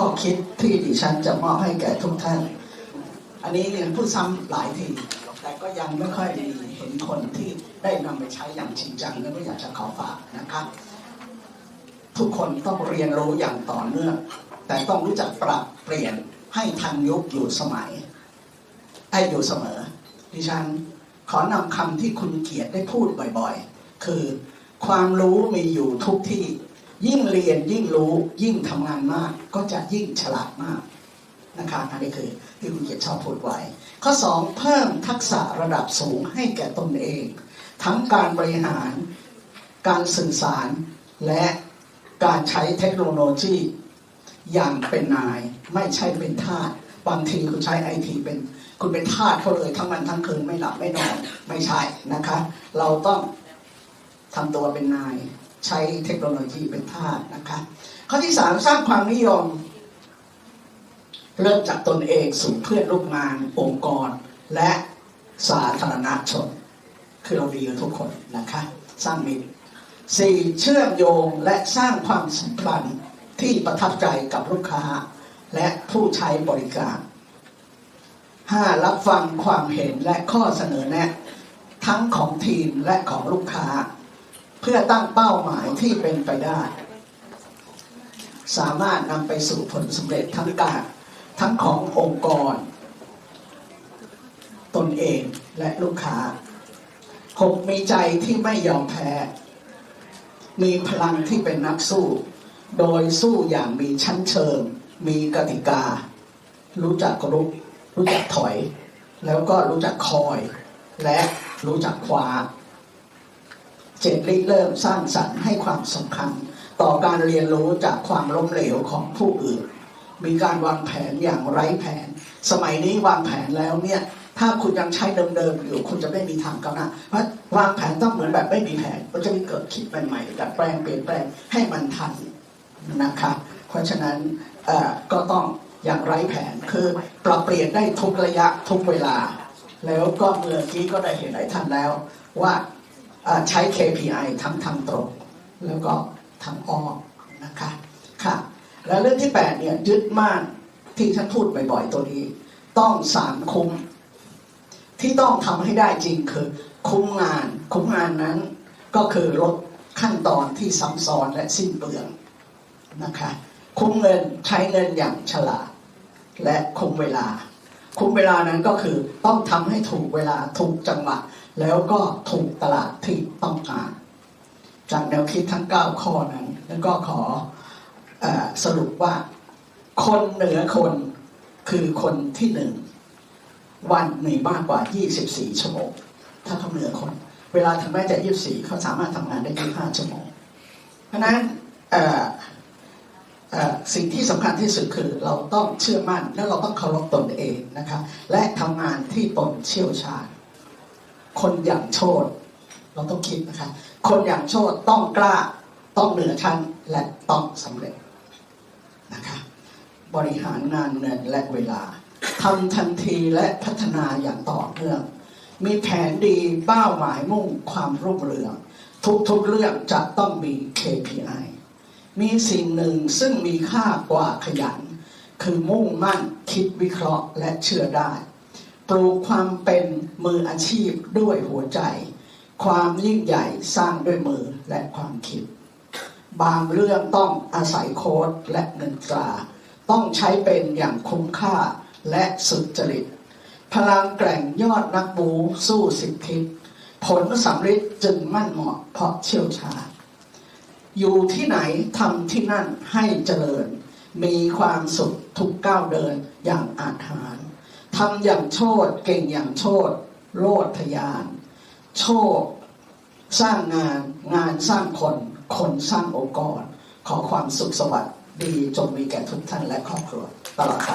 ข้อคิดที่ดิฉันจะมอบให้แก่ทุกท่าน อันนี้เรียนพูดซ้ำหลายที แต่ก็ยังไม่ค่อยมีเห็นคนที่ได้นำไปใช้อย่างจริงจังแล้วก็อยากจะขอฝากนะครับ ทุกคนต้องเรียนรู้อย่างต่อเนื่อง แต่ต้องรู้จักปรับเปลี่ยนให้ทันยุคอยู่สมัยไอ้อยู่เสมอ ดิฉันขอนำคำที่คุณเกียรติได้พูดบ่อยๆ คือความรู้มีอยู่ทุกที่ ยิ่งเรียนยิ่งรู้ยิ่งทำงานมาก ก็จะยิ่งฉลาดมากนะคะอันนี้คือที่คุณเกียรติชอบพูดไว้ ข้อ 2 เพิ่มทักษะระดับสูงให้แก่ตนเอง ทั้งการบริหาร การสื่อสาร และการใช้เทคโนโลยีอย่างเป็นนายไม่ใช่เป็นทาสบางทีคุณใช้ไอทีเป็นคุณเป็นทาสเขาเลยทั้งวันทั้งคืนไม่หลับไม่นอนไม่ใช่นะคะ เราต้องทำตัวเป็นนาย ใช้เทคโนโลยีเป็นทาสนะคะ ข้อที่สามสร้างความนิยม เริ่มจากตนเองสู่เพื่อนร่วมงานองค์กร และสาธารณชน คือเราดีกันทุกคนนะคะ สร้างมิตรสี่เชื่อมโยงและสร้างความสัมพันธ์ที่ประทับใจกับลูกค้า และผู้ใช้บริการห้ารับฟังความเห็นและข้อเสนอแนะ ทั้งของทีมและของลูกค้า เพื่อตั้งเป้าหมายที่เป็นไปได้ สามารถนำไปสู่ผลสำเร็จทั้งการทั้งขององค์กร ตนเองและลูกค้าหกมีใจที่ไม่ยอมแพ้ มีพลังที่เป็นนักสู้ โดยสู้อย่างมีชั้นเชิง มีกติกา รู้จักรุก รู้จักถอย แล้วก็รู้จักคอย และรู้จักคว้า จนริเริ่มสร้างสรรค์ให้ความสำคัญ ต่อการเรียนรู้จากความล้มเหลวของผู้อื่น มีการวางแผนอย่างไร้แผน สมัยนี้วางแผนแล้วเนี่ยถ้าคุณยังใช้เดิมๆอยู่คุณจะไม่มีทางก้าวหน้าเพราะวางแผนต้องเหมือนแบบไม่มีแผนก็จะมีเกิดคิดใหม่ๆดัดแปลงเปลี่ยนแปลงให้มันทันนะคะเพราะฉะนั้นก็ต้องอย่างไร้แผนคือปรับเปลี่ยนได้ทุกระยะทุกเวลา แล้วก็เมื่อกี้ก็ได้เห็นหลายท่านแล้วว่า ใช้ KPI ทั้งทางตรงแล้วก็ทางอ้อมนะคะค่ะแล้วเรื่องที่แปดเนี่ยยึดมั่นที่ฉันพูดบ่อยๆตัวนี้ ต้องสามคุ้ม ที่ต้องทำให้ได้จริงคือ คุ้มงาน คุ้มงานนั้นก็คือลดขั้นตอนที่ซ้ำซ้อนและสิ้นเปลืองนะคะคุ้มเงินใช้เงินอย่างฉลาด และคุ้มเวลา คุ้มเวลานั้นก็คือต้องทำให้ถูกเวลาถูกจังหวะ แล้วก็ถูกตลาดที่ต้องการจากแนวคิดทั้ง 9 ข้อนั้น แล้วก็ขออสรุปว่า คนเหนือคนคือคนที่หนึ่งวันมีมากกว่า 24 ชั่วโมง ถ้าเขาเหนือคน เวลาถึงแม้จะ 24 เขาสามารถทำงานได้ 25 ชั่วโมง เพราะนั้นสิ่งที่สำคัญที่สุดคือเราต้องเชื่อมั่น และเราต้องเคารพตนเองนะคะและทำงานที่ตนเชี่ยวชาญ คนอย่างโชดเราต้องคิดนะคะ คนอย่างโชดต้องกล้าต้องเหนือชั้นและต้องสำเร็จนะคะบริหารงานเงินและเวลาทำทันทีและพัฒนาอย่างต่อเนื่อง มีแผนดีเป้าหมายมุ่งความรุ่งเรือง ทุกๆเรื่องจะต้องมี KPI มีสิ่งหนึ่งซึ่งมีค่ากว่าขยัน คือมุ่งมั่นคิดวิเคราะห์และเชื่อได้ ปลูกความเป็นมืออาชีพด้วยหัวใจ ความยิ่งใหญ่สร้างด้วยมือและความคิด บางเรื่องต้องอาศัยโค้ดและเงินตรา ต้องใช้เป็นอย่างคุ้มค่าและสุจริต พลังแกร่งยอดนักบูสู้สิบทิผลสำเร็จจึงมั่นเหมาะเพราะเชี่ยวชาญอยู่ที่ไหนทำที่นั่นให้เจริญ มีความสุขทุกก้าวเดินอย่างอาถรร ทำอย่างโชดเก่งอย่างโชดโลดทยาน โชค สร้างงานงานสร้างคน คนสร้างองค์กร ขอความสุขสวัสดิ์ดีจงมีแก่ทุกท่านและครอบครัวตลอดไป